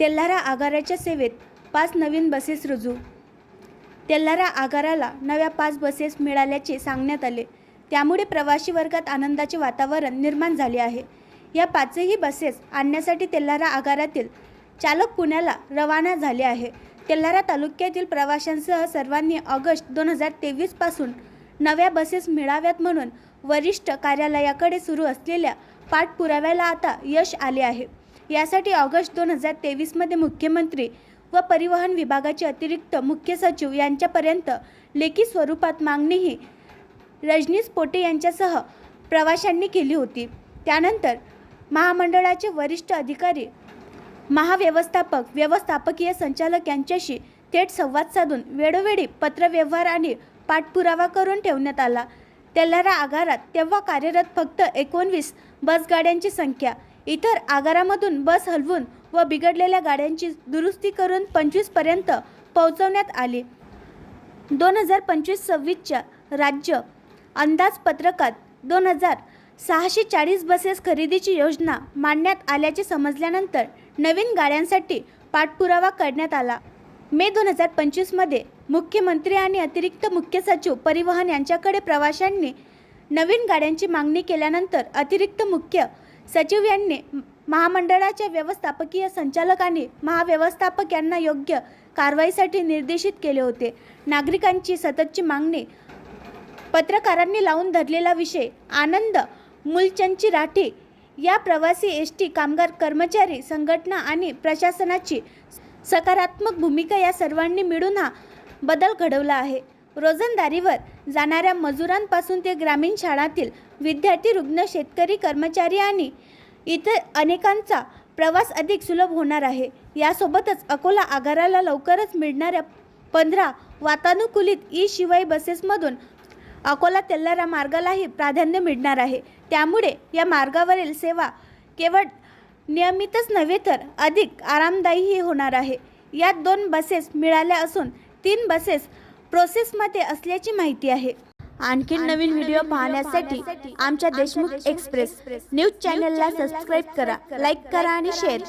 तेल्हारा आगाराच्या सेवेत पाच नवीन बसेस रुजू. तेल्हारा आगाराला नव्या पाच बसेस मिळाल्याचे सांगण्यात आले. त्यामुळे प्रवासी वर्गात आनंदाचे वातावरण निर्माण झाले आहे. या पाचही बसेस आणण्यासाठी तेल्हारा आगारातील चालक पुण्याला रवाना झाले आहे. तेल्हारा तालुक्यातील प्रवाशांसह सर्वांनी ऑगस्ट दोन हजार तेवीसपासून नव्या बसेस मिळाव्यात म्हणून वरिष्ठ कार्यालयाकडे सुरू असलेल्या पाठपुराव्याला आता यश आले आहे. यासाठी ऑगस्ट दोन हजार तेवीसमध्ये मुख्यमंत्री व परिवहन विभागाचे अतिरिक्त मुख्य सचिव यांच्यापर्यंत लेखी स्वरूपात मागणीही रजनीश पोटे यांच्यासह प्रवाशांनी केली होती. त्यानंतर महामंडळाचे वरिष्ठ अधिकारी महाव्यवस्थापक व्यवस्थापकीय संचालक यांच्याशी थेट संवाद साधून वेळोवेळी पत्रव्यवहार आणि पाठपुरावा करून ठेवण्यात आला. तेल्हारा आगारात तेव्हा कार्यरत फक्त एकोणवीस बसगाड्यांची संख्या इतर आगारामधून बस हलवून व बिघडलेल्या गाड्यांची दुरुस्ती करून पंचवीसपर्यंत पोहोचवण्यात आले. दोन हजार पंचवीस सव्वीसच्या राज्य अंदाजपत्रकात दोन हजार सहाशे चाळीस बसेस खरेदीची योजना मांडण्यात आल्याचे समजल्यानंतर नवीन गाड्यांसाठी पाठपुरावा करण्यात आला. मे दोन हजार पंचवीसमध्ये मुख्यमंत्री आणि अतिरिक्त मुख्य सचिव परिवहन यांच्याकडे प्रवाशांनी नवीन गाड्यांची मागणी केल्यानंतर अतिरिक्त मुख्य सचिव यांनी महामंडळाच्या व्यवस्थापकीय संचालकांनी महाव्यवस्थापक यांना योग्य कारवाईसाठी निर्देशित केले होते. नागरिकांची सततची मागणी पत्रकारांनी लावून धरलेला विषय आनंद मुलचंदची राठी या प्रवासी एस टी कामगार कर्मचारी संघटना आणि प्रशासनाची सकारात्मक भूमिका या सर्वांनी मिळून हा बदल घडवला आहे. रोजंदारीवर जाणाऱ्या मजुरांपासून ते ग्रामीण शाळांतील विद्यार्थी रुग्ण शेतकरी कर्मचारी आणि इतर अनेकांचा प्रवास अधिक सुलभ होणार आहे. यासोबतच अकोला आगाराला लवकरच मिळणाऱ्या पंधरा वातानुकूलित ई शिवाई बसेसमधून अकोला तेल्लारा मार्गालाही प्राधान्य मिळणार आहे. त्यामुळे या मार्गावरील सेवा केवळ नियमितच नव्हे तर अधिक आरामदायीही होणार आहे. यात दोन बसेस मिळाल्या असून तीन बसेस प्रोसेसमध्ये असल्याची माहिती आहे. आणखी नवीन व्हिडिओ पाहण्यासाठी आमच्या देशमुख एक्सप्रेस. न्यूज चॅनलला सबस्क्राईब करा लाईक करा आणि शेअर करा.